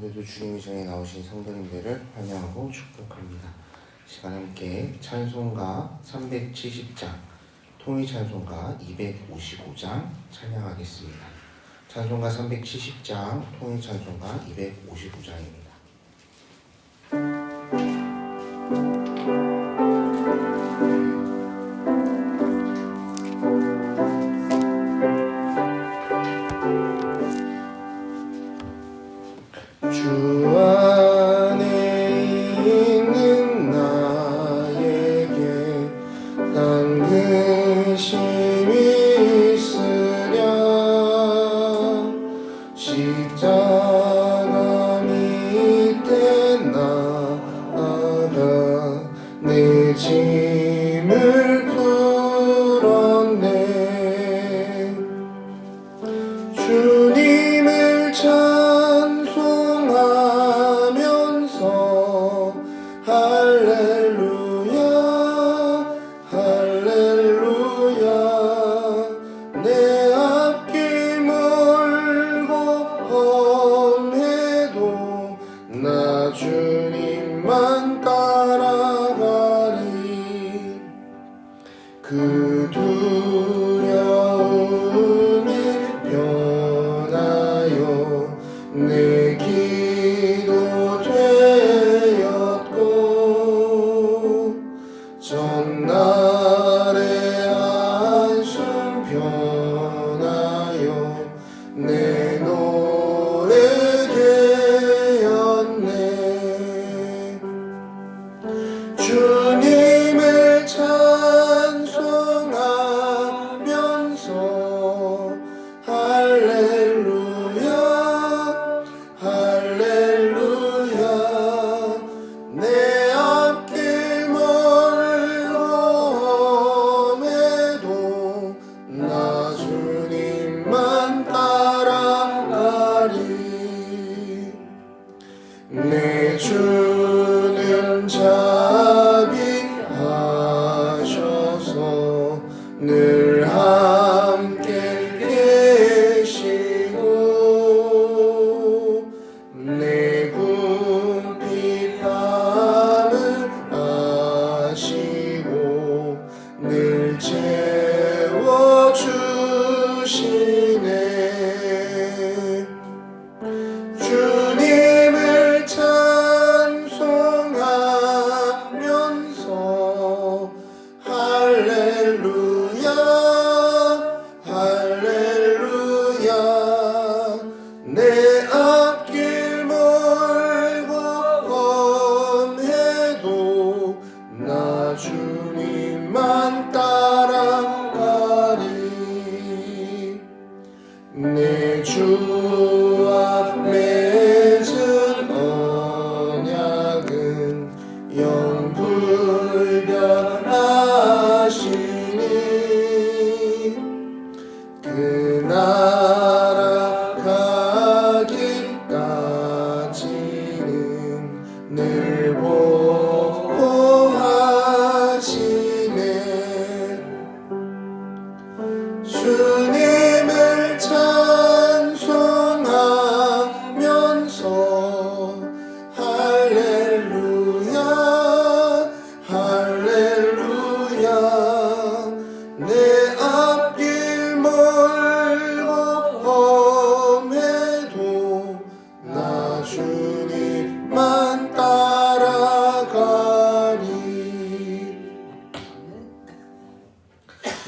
오늘도 주님이 전에 나오신 성도님들을 환영하고 축복합니다. 시간 함께 찬송가 370장, 통일 찬송가 255장 찬양하겠습니다. 찬송가 370장, 통일 찬송가 255장입니다. 情。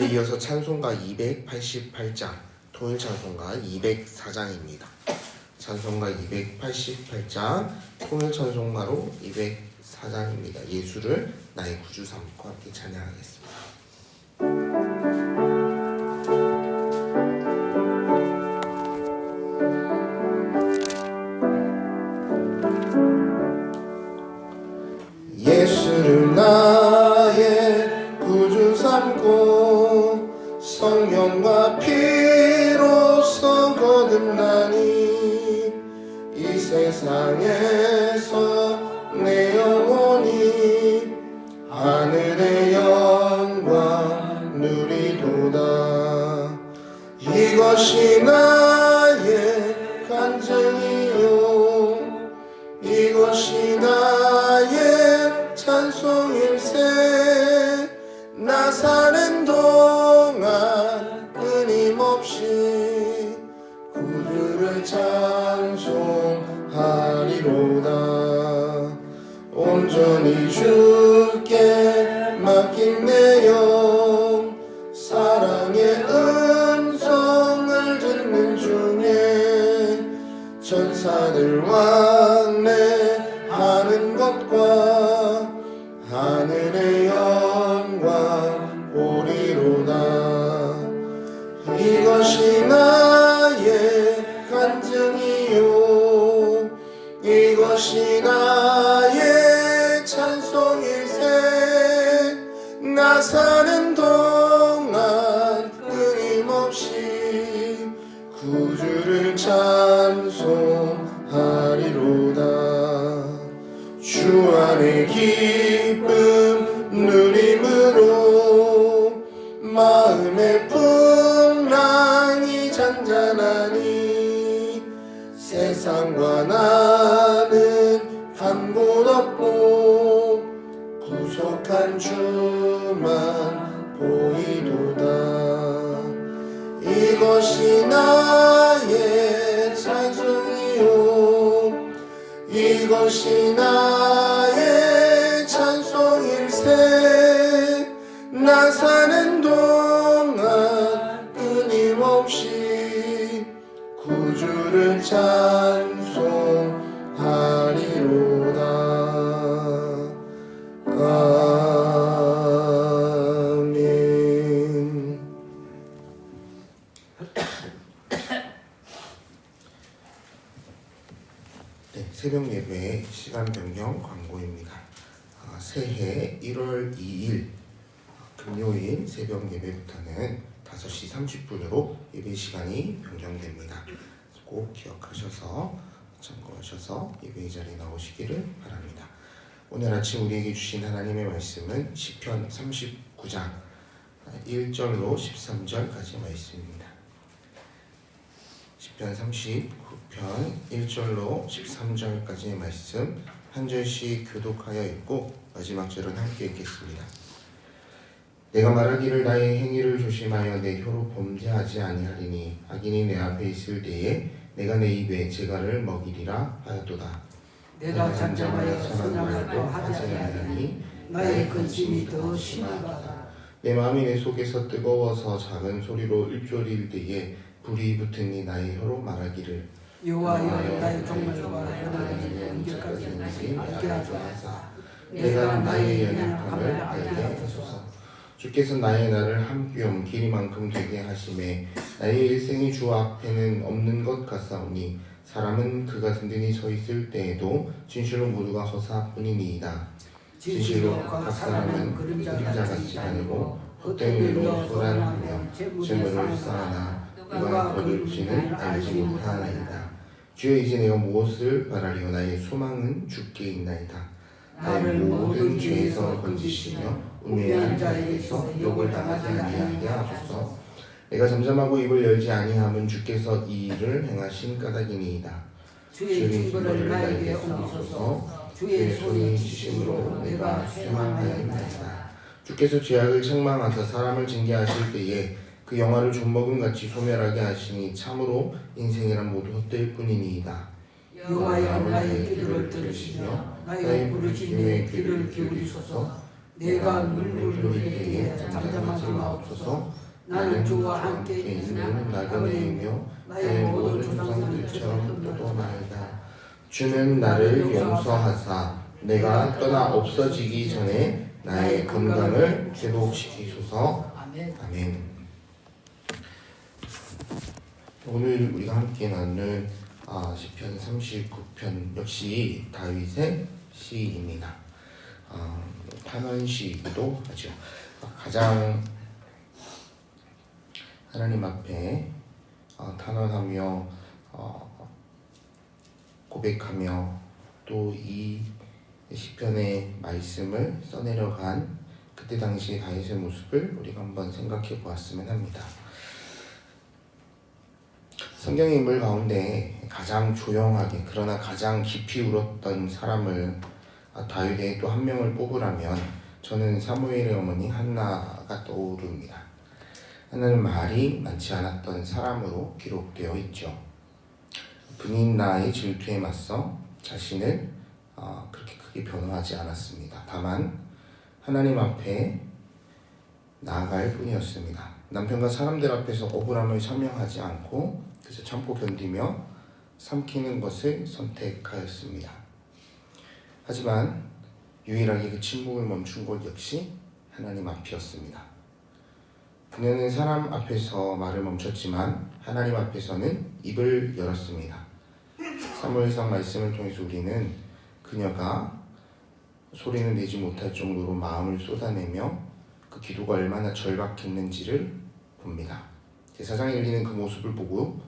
네, 이어서 찬송가 288장 통일 찬송가 204장입니다. 찬송가 288장 통일 찬송가로 204장입니다. 예수를 나의 구주 삼고 함께 찬양하겠습니다. 되리로다. 이것이 나의 간증이 이것 이것이 나의 찬송일세. 나 사는 동안 끊임없이 구주를 찬 꼭 기억하셔서 참고하셔서 예배 자리에 나오시기를 바랍니다. 오늘 아침 우리에게 주신 하나님의 말씀은 시편 39장 1절로 13절까지 말씀입니다. 시편 39편 1절로 13절까지의 말씀 한 절씩 교독하여 읽고 마지막 절은 함께 읽겠습니다. 내가 말하기를 나의 행위를 조심하여 내 혀로 범죄하지 아니하리니 악인이 내 앞에 있을 때에 내가 내 입에 재갈을 먹이리라 하였도다. 내가 잠잠하여 선한 말도 하지 아니하니 나의 근심이 더 심하다. 내 마음이 내 속에서 뜨거워서 작은 소리로 읊조릴 때에 불이 붙으니 나의 혀로 말하기를 여호와여 나의 종말과 언제까지 있는지 알게 하소서. 내가 나의 연약함을 알게 하소서 주께서 나의 날을 한뼘 길이만큼 되게 하심에 나의 일생이 주 앞에는 없는 것 같사오니 사람은 그가 든든히 서 있을 때에도 진실로 모두가 허사뿐이니이다. 진실로 각 사람은 그림자같이 다니고 헛된 일로 소란하며 재물을 쌓아나 누가 거둘지는 알지 못하나이다. 주여 이제 내가 무엇을 바라리오? 나의 소망은 주께 있나이다. 나의 모든 죄에서 건지시며 우매한 자에게서 욕을 당하지 아니하게 하소서 내가 잠잠하고 입을 열지 아니함은 주께서 이 일을 행하신 까닭이니이다 주의 증거를 나에게 옮기소서. 주의 손이 지심으로 내가 쇠망하였나이다. 주께서 죄악을 책망하사 사람을 징계하실 때에 그 영화를 좀먹은 같이 소멸하게 하시니 참으로 인생이란 모두 헛될 뿐이니이다 여호와여 나의 기도를 들으시며 나의 부르짖음에 귀를 기울이소서. 내가 눈물 흘릴 때에 잠잠하지 마옵소서. 나는 주와 함께 있는 나그네이며 나의 모든 조상들처럼 떠나이다. 주는 나를 용서하사 내가 떠나 없어지기 전에 나의 건강을 회복시키소서 아멘. 아멘. 오늘 우리가 함께 나눌 아, 시편 39편 역시 다윗의 시입니다. 아, 탄원시이기도 하죠. 아, 가장 하나님 앞에 아, 탄원하며 어, 고백하며 또 이 시편의 말씀을 써내려간 그때 당시 다윗의 모습을 우리가 한번 생각해 보았으면 합니다. 성경의 인물 가운데 가장 조용하게 그러나 가장 깊이 울었던 사람을 아, 다윗의 또 한 명을 뽑으라면 저는 사무엘의 어머니 한나가 떠오릅니다. 한나는 말이 많지 않았던 사람으로 기록되어 있죠. 분인 나의 질투에 맞서 자신을 어, 그렇게 크게 변호하지 않았습니다. 다만 하나님 앞에 나아갈 뿐이었습니다. 남편과 사람들 앞에서 억울함을 설명하지 않고 그래서 참고 견디며 삼키는 것을 선택하였습니다. 하지만 유일하게 그 침묵을 멈춘 곳 역시 하나님 앞이었습니다. 그녀는 사람 앞에서 말을 멈췄지만 하나님 앞에서는 입을 열었습니다. 사무엘상 말씀을 통해서 우리는 그녀가 소리는 내지 못할 정도로 마음을 쏟아내며 그 기도가 얼마나 절박했는지를 봅니다. 제사장이 열리는 그 모습을 보고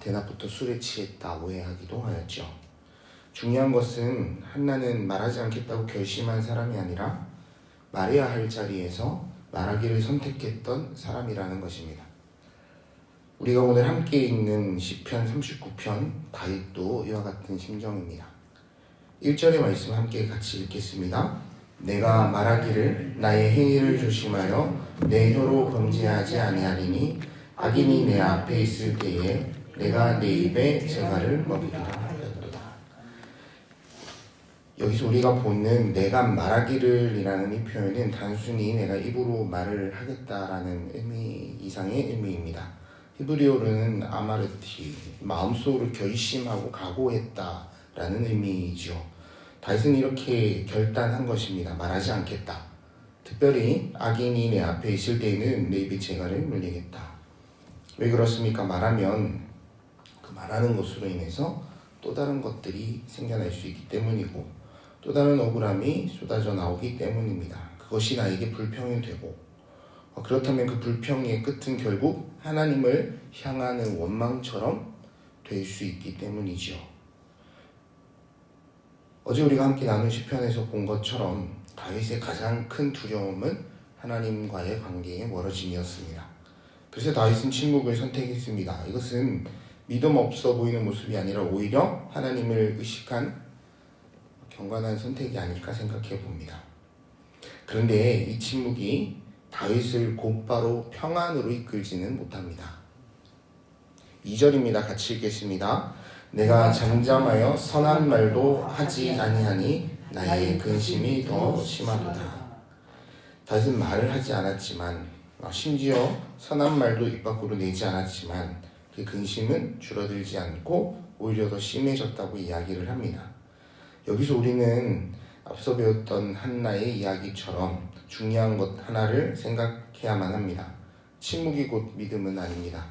대낮부터 술에 취했다 오해하기도 하였죠. 중요한 것은 한나는 말하지 않겠다고 결심한 사람이 아니라 말해야 할 자리에서 말하기를 선택했던 사람이라는 것입니다. 우리가 오늘 함께 읽는 시편 39편 다윗도 이와 같은 심정입니다. 1절의 말씀 함께 같이 읽겠습니다. 내가 말하기를 나의 행위를 조심하여 내 혀로 범죄하지 아니하리니 악인이 내 앞에 있을 때에 내가 내 입에 재갈을 먹이리라. 여기서 우리가 보는 내가 말하기를이라는 이 표현은 단순히 내가 입으로 말을 하겠다라는 의미 이상의 의미입니다. 히브리어로는 아마르티 마음속으로 결심하고 각오했다라는 의미이죠. 다윗은 이렇게 결단한 것입니다. 말하지 않겠다. 특별히 악인이 내 앞에 있을 때에는 내 입에 재갈을 물리겠다. 왜 그렇습니까? 말하면 그 말하는 것으로 인해서 또 다른 것들이 생겨날 수 있기 때문이고 또 다른 억울함이 쏟아져 나오기 때문입니다. 그것이 나에게 불평이 되고 어, 그렇다면 그 불평의 끝은 결국 하나님을 향하는 원망처럼 될 수 있기 때문이지요. 어제 우리가 함께 나눈 시편에서 본 것처럼 다윗의 가장 큰 두려움은 하나님과의 관계의 멀어짐이었습니다. 그래서 다윗은 침묵을 선택했습니다. 이것은 믿음 없어 보이는 모습이 아니라 오히려 하나님을 의식한 경건한 선택이 아닐까 생각해 봅니다. 그런데 이 침묵이 다윗을 곧바로 평안으로 이끌지는 못합니다. 2절입니다. 같이 읽겠습니다. 내가 잠잠하여 선한 말도 하지 아니하니 나의 근심이 더 심하도다. 다윗은 말을 하지 않았지만 어, 심지어 선한 말도 입 밖으로 내지 않았지만 그 근심은 줄어들지 않고 오히려 더 심해졌다고 이야기를 합니다. 여기서 우리는 앞서 배웠던 한나의 이야기처럼 중요한 것 하나를 생각해야만 합니다. 침묵이 곧 믿음은 아닙니다.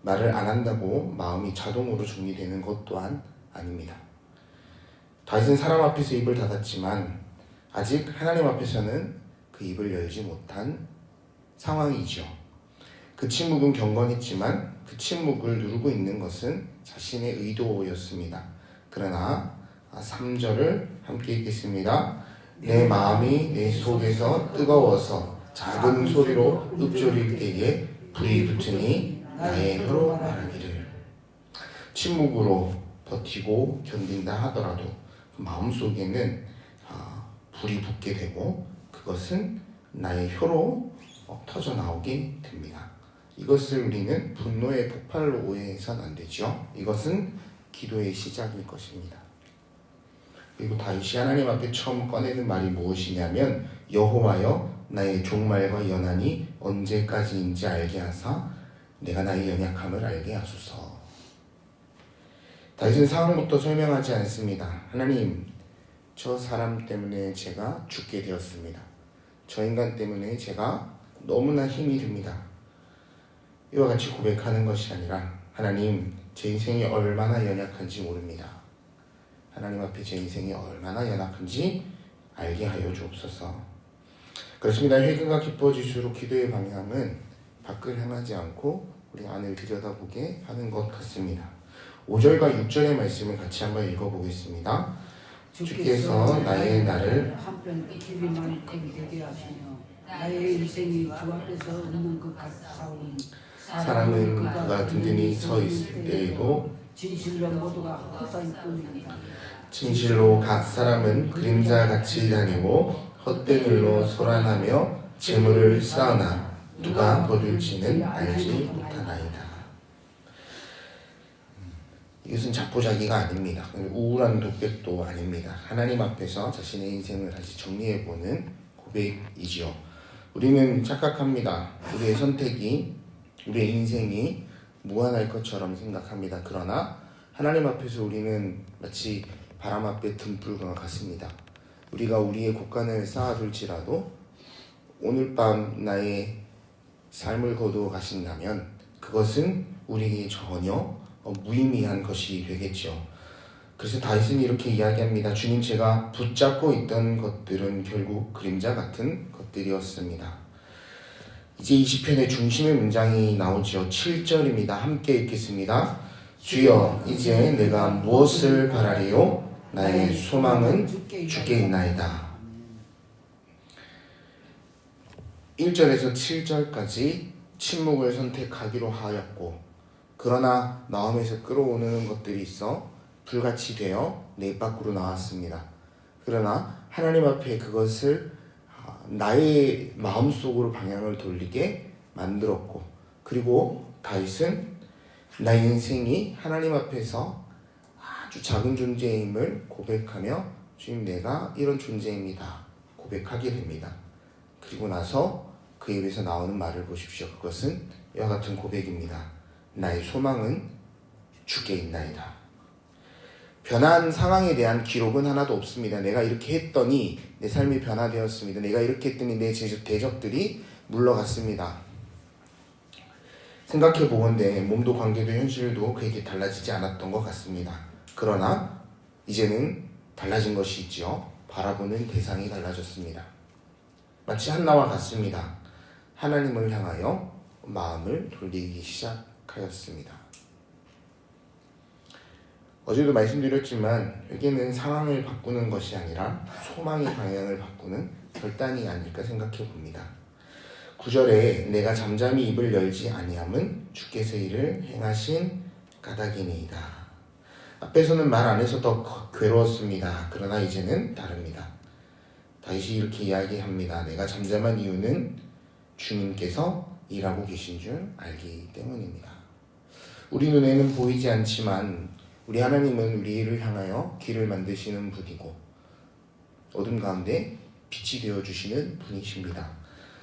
말을 안 한다고 마음이 자동으로 정리되는 것 또한 아닙니다. 다윗은 사람 앞에서 입을 닫았지만 아직 하나님 앞에서는 그 입을 열지 못한 상황이죠. 그 침묵은 경건했지만 그 침묵을 누르고 있는 것은 자신의 의도였습니다. 그러나 3절을 함께 읽겠습니다. 내 마음이 내 속에서 뜨거워서 작은 소리로 읊조릴 때에 불이 붙으니 나의 혀로 말하기를 침묵으로 버티고 견딘다 하더라도 그 마음속에는 아, 불이 붙게 되고 그것은 나의 혀로 어, 터져 나오게 됩니다. 이것을 우리는 분노의 폭발로 오해해서는 안 되죠. 이것은 기도의 시작일 것입니다. 그리고 다윗이 하나님 앞에 처음 꺼내는 말이 무엇이냐면 여호와여 나의 종말과 연한이 언제까지인지 알게 하사 내가 나의 연약함을 알게 하소서. 다윗은 상황부터 설명하지 않습니다. 하나님, 저 사람 때문에 제가 죽게 되었습니다. 저 인간 때문에 제가 너무나 힘이 듭니다. 이와 같이 고백하는 것이 아니라 하나님, 제 인생이 얼마나 연약한지 모릅니다. 하나님 앞에 제 인생이 얼마나 연약한지 알게 하여 주옵소서. 그렇습니다. 회개가 깊어질수록 기도의 방향은 밖을 향하지 않고 우리 안을 들여다보게 하는 것 같습니다. 5절과 6절의 말씀을 같이 한번 읽어보겠습니다. 주께서 나의 날을 한편 길이만큼 되게 하시며 나의 인생이 주 앞에서 웃는 것 같사오니 사람은 그가 든든히 서 있을 때에도 진실로 모두가 헛사일 뿐입니다. 진실로 각 사람은 그림자같이 다니고 헛된 일로 소란하며 재물을 쌓으나 누가 거둘지는 알지 못하나이다. 이것은 자포자기가 아닙니다. 우울한 독백도 아닙니다. 하나님 앞에서 자신의 인생을 다시 정리해보는 고백이지요. 우리는 착각합니다. 우리의 선택이, 우리의 인생이 무한할 것처럼 생각합니다. 그러나 하나님 앞에서 우리는 마치 바람 앞에 등불과 같습니다. 우리가 우리의 곳간을 쌓아둘지라도 오늘 밤 나의 삶을 거두어 가신다면 그것은 우리에게 전혀 어, 무의미한 것이 되겠죠. 그래서 다윗은 이렇게 이야기합니다. 주님 제가 붙잡고 있던 것들은 결국 그림자 같은 것들이었습니다. 이제 이 시편의 중심의 문장이 나오죠. 7절입니다. 함께 읽겠습니다. 주여 이제 내가 무엇을 바라리요? 나의 소망은 주께 있나이다. 1절에서 7절까지 침묵을 선택하기로 하였고 그러나 마음에서 끌어오는 것들이 있어 불같이 되어 내 밖으로 나왔습니다. 그러나 하나님 앞에 그것을 아, 나의 마음속으로 방향을 돌리게 만들었고 그리고 다윗은 나의 인생이 하나님 앞에서 아주 작은 존재임을 고백하며 주님 내가 이런 존재입니다. 고백하게 됩니다. 그리고 나서 그 입에서 나오는 말을 보십시오. 그것은 이와 같은 고백입니다. 나의 소망은 주께 있나이다. 변한 상황에 대한 기록은 하나도 없습니다. 내가 이렇게 했더니 내 삶이 변화되었습니다. 내가 이렇게 했더니 내 제- 대적들이 물러갔습니다. 생각해 보건대 몸도 관계도 현실도 그에게 달라지지 않았던 것 같습니다. 그러나 이제는 달라진 것이 있지요. 바라보는 대상이 달라졌습니다. 마치 한나와 같습니다. 하나님을 향하여 마음을 돌리기 시작하였습니다. 어제도 말씀드렸지만 여기는 상황을 바꾸는 것이 아니라 소망의 방향을 바꾸는 결단이 아닐까 생각해 봅니다. 9절에 내가 잠잠히 입을 열지 아니함은 주께서 이를 행하신 까닭이니이다. 앞에서는 말안 해서 더 거- 괴로웠습니다. 그러나 이제는 다릅니다. 다시 이렇게 이야기합니다. 내가 잠잠한 이유는 주님께서 일하고 계신 줄 알기 때문입니다. 우리 눈에는 보이지 않지만 우리 하나님은 우리를 향하여 길을 만드시는 분이고 어둠 가운데 빛이 되어 주시는 분이십니다.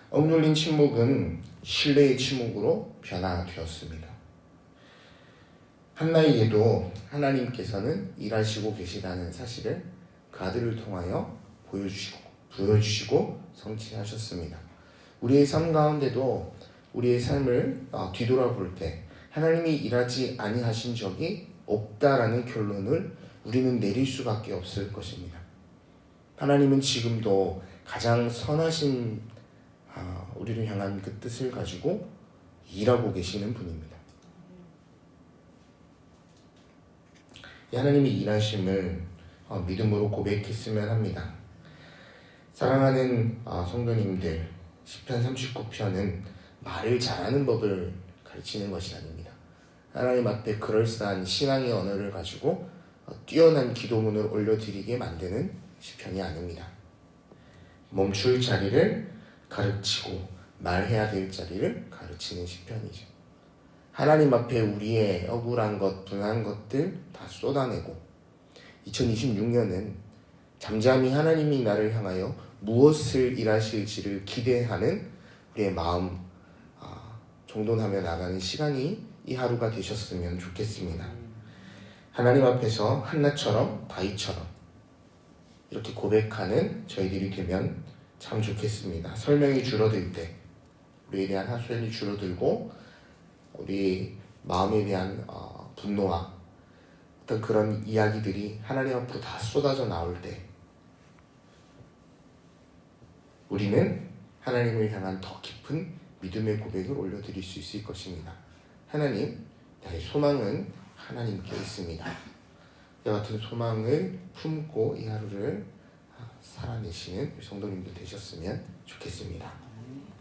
억눌린 침묵은 신뢰의 침묵으로 변화되었습니다. 한나에게도 하나님께서는 일하시고 계시다는 사실을 그 아들을 통하여 보여주시고 보여주시고 성취하셨습니다. 우리의 삶 가운데도 우리의 삶을 어, 뒤돌아볼 때 하나님이 일하지 아니하신 적이 없다라는 결론을 우리는 내릴 수밖에 없을 것입니다. 하나님은 지금도 가장 선하신 아, 우리를 향한 그 뜻을 가지고 일하고 계시는 분입니다. 이 하나님의 일하심을 어, 믿음으로 고백했으면 합니다. 사랑하는 어, 성도님들, 10편 39편은 말을 잘하는 법을 가르치는 것이 아닙니다. 하나님 앞에 그럴싸한 신앙의 언어를 가지고 어, 뛰어난 기도문을 올려드리게 만드는 시편이 아닙니다. 멈출 자리를 가르치고 말해야 될 자리를 가르치는 시편이죠. 하나님 앞에 우리의 억울한 것, 분한 것들 다 쏟아내고 2026년은 잠잠히 하나님이 나를 향하여 무엇을 일하실지를 기대하는 우리의 마음 아, 정돈하며 나가는 시간이 이 하루가 되셨으면 좋겠습니다. 하나님 앞에서 한나처럼 다윗처럼 이렇게 고백하는 저희들이 되면 참 좋겠습니다. 설명이 줄어들 때 우리에 대한 하소연이 줄어들고 우리 마음에 대한 어, 분노와 어떤 그런 이야기들이 하나님 앞으로 다 쏟아져 나올 때 우리는 하나님을 향한 더 깊은 믿음의 고백을 올려드릴 수 있을 것입니다. 하나님, 나의 소망은 하나님께 있습니다. 이와 같은 소망을 품고 이 하루를 살아내시는 성도님들 되셨으면 좋겠습니다.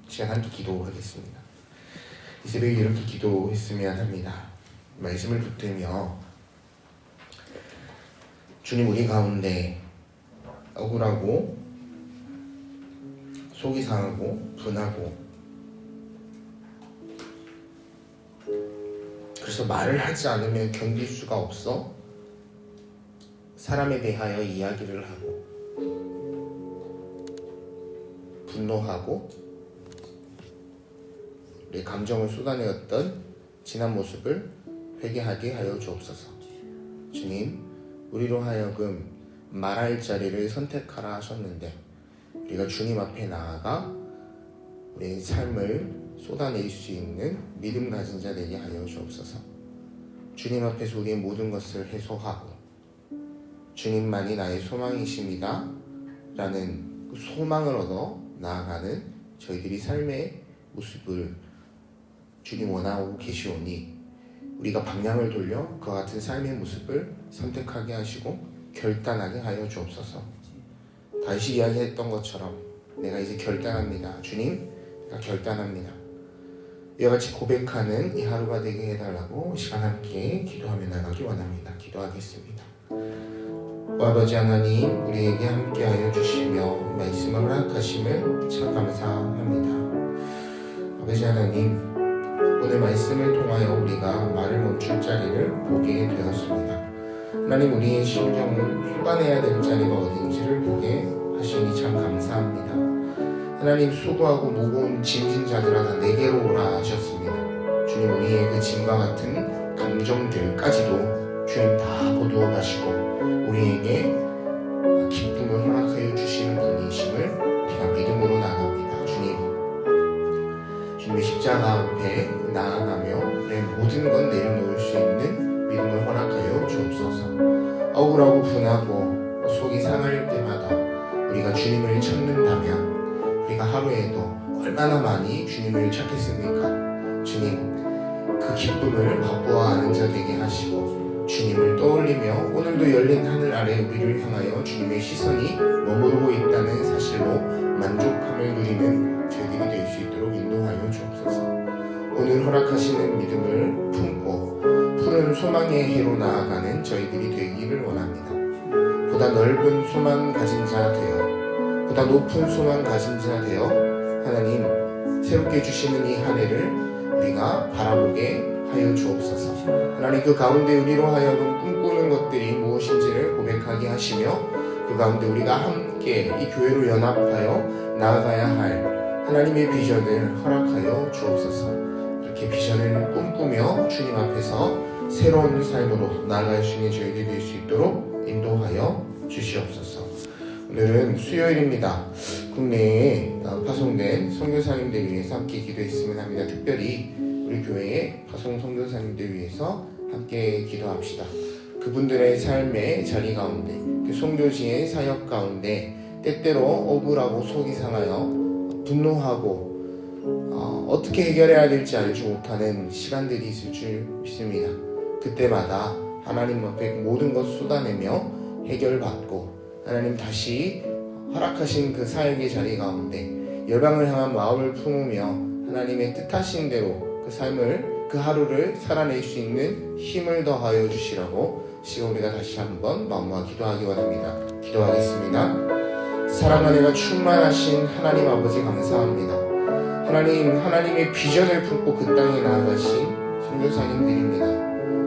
시간 함께 기도하겠습니다. 이 새벽에 이렇게 기도했으면 합니다. 말씀을 붙들며 주님 우리 가운데 억울하고 속이 상하고 분하고 그래서 말을 하지 않으면 견딜 수가 없어 사람에 대하여 이야기를 하고 분노하고 내 감정을 쏟아내었던 지난 모습을 회개하게 하여 주옵소서. 주님, 우리로 하여금 말할 자리를 선택하라 하셨는데 우리가 주님 앞에 나아가 우리의 삶을 쏟아낼 수 있는 믿음 가진 자 되게 하여 주옵소서. 주님 앞에서 우리의 모든 것을 해소하고 주님만이 나의 소망이십니다. 라는 그 소망을 얻어 나아가는 저희들이 삶의 모습을 주님 원하고 계시오니 우리가 방향을 돌려 그와 같은 삶의 모습을 선택하게 하시고 결단하게 하여 주옵소서. 다시 이야기했던 것처럼 내가 이제 결단합니다. 주님, 내가 결단합니다. 이와 같이 고백하는 이 하루가 되게 해달라고 시간 함께 기도하며 나가기 원합니다. 기도하겠습니다. 오 아버지 하나님 우리에게 함께하여 주시며 말씀을 허락하심을 참 감사합니다. 아버지 하나님 오늘 말씀을 통하여 우리가 말을 멈출 자리를 보게 되었습니다. 하나님 우리의 심정을 쏟아내야 될 자리가 어딘지를 보게 하시니 참 감사합니다. 하나님 수고하고 무거운 짐진 자들아 다 내게로 오라 하셨습니다. 주님 우리의 그 짐과 같은 감정들까지도 주님 다 거두어 가시고 우리에게 기쁨을 허락하여 주시는 분이심을 우리가 믿음으로 나갑니다. 주님 주님의 십자가 앞에 나아가며 내 모든 건 내려놓을 수 있는 믿음을 허락하여 주옵소서. 억울하고 분하고 속이 상할 때마다 우리가 주님을 찾는다면 우리가 하루에도 얼마나 많이 주님을 찾겠습니까? 주님 그 기쁨을 맛보아하는 자 되게 하시고 주님을 떠올리며 오늘도 열린 하늘 아래 우리를 향하여 주님의 시선이 머무르고 있다는 사실로 만족함을 누리는 저희들이 될 수 있도록 인도하여 주옵소서. 오늘 허락하시는 믿음을 품고 푸른 소망의 해로 나아가는 저희들이 되기를 원합니다. 보다 넓은 소망 가진 자 되어 보다 높은 소망 가진 자 되어 하나님 새롭게 주시는 이 한 해를 우리가 바라보게 하여 주옵소서. 하나님 그 가운데 우리로 하여금 꿈꾸는 것들이 무엇인지를 고백하게 하시며 그 가운데 우리가 함께 이 교회로 연합하여 나아가야 할 하나님의 비전을 허락하여 주옵소서. 이렇게 비전을 꿈꾸며 주님 앞에서 새로운 삶으로 나아갈 수 있는 저희들이 될수 있도록 인도하여 주시옵소서. 오늘은 수요일입니다. 국내에 파송된 선교사님들 위해서 함께 기도했으면 합니다. 특별히 우리 교회의 파송 선교사님들 위해서 함께 기도합시다. 그분들의 삶의 자리 가운데, 그 선교지의 사역 가운데 때때로 억울하고 속이 상하여 분노하고 어, 떻게 해결해야 될지 알지 못하는 시간들이 있을 줄 믿습니다. 그때마다 하나님 앞에 모든 것 쏟아내며 해결받고 하나님 다시 허락하신 그 사역의 자리 가운데 열방을 향한 마음을 품으며 하나님의 뜻하신 대로 그 삶을 그 하루를 살아낼 수 있는 힘을 더하여 주시라고 지금 우리가 다시 한번 마음과 기도하기 원합니다. 기도하겠습니다. 사랑과 내가 충만하신 하나님 아버지 감사합니다. 하나님 하나님의 비전을 품고 그 땅에 나아가신 선교사님들입니다.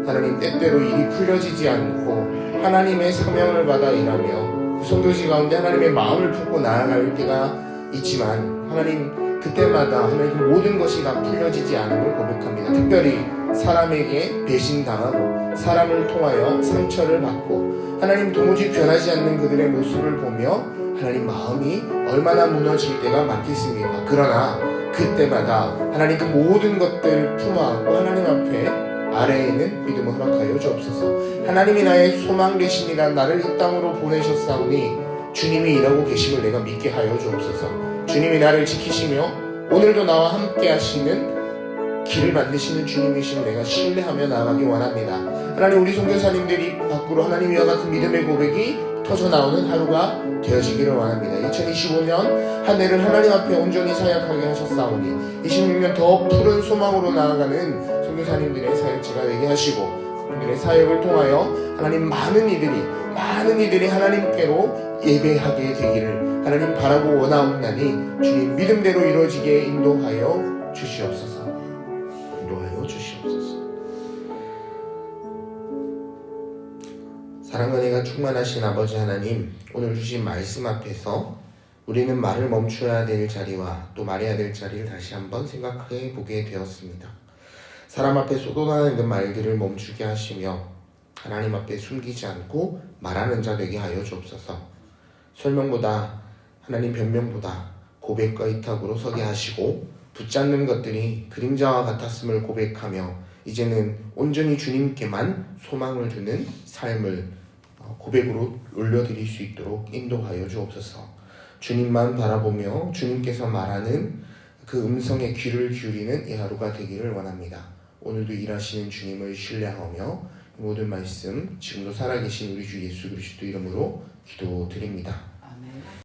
하나님 때때로 일이 풀려지지 않고 하나님의 사명을 받아 일하며 그 선교지 가운데 하나님의 마음을 품고 나아갈 때가 있지만 하나님 그때마다 하나님 그 모든 것이 다 풀려지지 않음을 고백합니다. 특별히 사람에게 배신당하고 사람을 통하여 상처를 받고 하나님 도무지 변하지 않는 그들의 모습을 보며 하나님 마음이 얼마나 무너질 때가 많겠습니까? 그러나 그때마다 하나님 그 모든 것들 품어안고 하나님 앞에 아래에 있는 믿음을 허락하여 주옵소서. 하나님이 나의 소망 되시니라 나를 이 땅으로 보내셨사오니 주님이 일하고 계심을 내가 믿게 하여 주옵소서. 주님이 나를 지키시며 오늘도 나와 함께 하시는 길을 만드시는 주님이심을 내가 신뢰하며 나아가기 원합니다. 하나님 우리 선교사님들이 밖으로 하나님 이와 같은 믿음의 고백이 터져 나오는 하루가 되어지기를 원합니다. 2025년 한 해를 하나님 앞에 온전히 사역하게 하셨사오니 26년 더 푸른 소망으로 나아가는 선교사님 들의 사역지가 되게 하시고 그들의 사역을 통하여 하나님 많은 이들이 많은 이들이 하나님께로 예배하게 되기를 하나님 바라고 원하옵나니 주님 믿음대로 이루어지게 인도하여 주시옵소서. 인도하여 주시옵소서. 사랑과 은혜가 충만하신 아버지 하나님, 오늘 주신 말씀 앞에서 우리는 말을 멈춰야 될 자리와 또 말해야 될 자리를 다시 한번 생각해 보게 되었습니다. 사람 앞에 쏟아나는 말들을 멈추게 하시며 하나님 앞에 숨기지 않고 말하는 자 되게 하여 주옵소서. 설명보다 하나님 변명보다 고백과 이탁으로 서게 하시고 붙잡는 것들이 그림자와 같았음을 고백하며 이제는 온전히 주님께만 소망을 두는 삶을 어, 고백으로 올려드릴 수 있도록 인도하여 주옵소서. 주님만 바라보며 주님께서 말하는 그 음성에 귀를 기울이는 이 하루가 되기를 원합니다. 오늘도 일하시는 주님을 신뢰하며 모든 말씀 지금도 살아계신 우리 주 예수 그리스도 이름으로 기도드립니다.